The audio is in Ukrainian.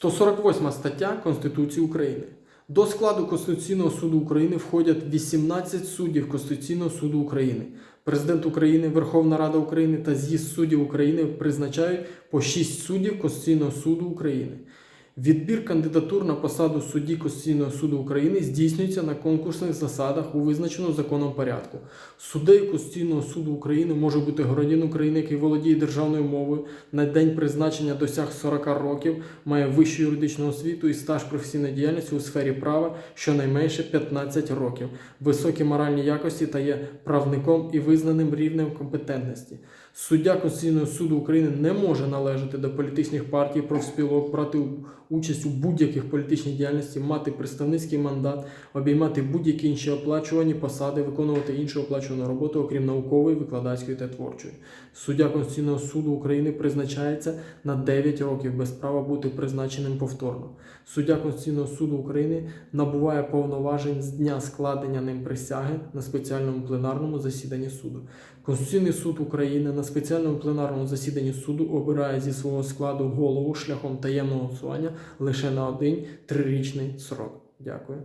148 стаття Конституції України. До складу Конституційного суду України входять 18 суддів Конституційного суду України. Президент України, Верховна Рада України та з'їзд суддів України призначають по 6 суддів Конституційного суду України. Відбір кандидатур на посаду судді Конституційного суду України здійснюється на конкурсних засадах у визначеному законом порядку. Суддею Конституційного суду України може бути громадянин України, який володіє державною мовою, на день призначення досяг 40 років, має вищу юридичну освіту і стаж професійної діяльності у сфері права щонайменше 15 років, високі моральні якості та є правником і визнаним рівнем компетентності. Суддя Конституційного суду України не може належати до політичних партій, профспілок, брати участь у будь-яких політичній діяльності, мати представницький мандат, обіймати будь-які інші оплачувані посади, виконувати іншу оплачувану роботу, окрім наукової, викладацької та творчої. Суддя Конституційного суду України призначається на 9 років без права бути призначеним повторно. Суддя Конституційного суду України набуває повноважень з дня складення ним присяги на спеціальному пленарному засіданні суду. Конституційний суд України на спеціальному пленарному засіданні суду обирає зі свого складу голову шляхом таємного голосування лише на один трирічний срок. Дякую.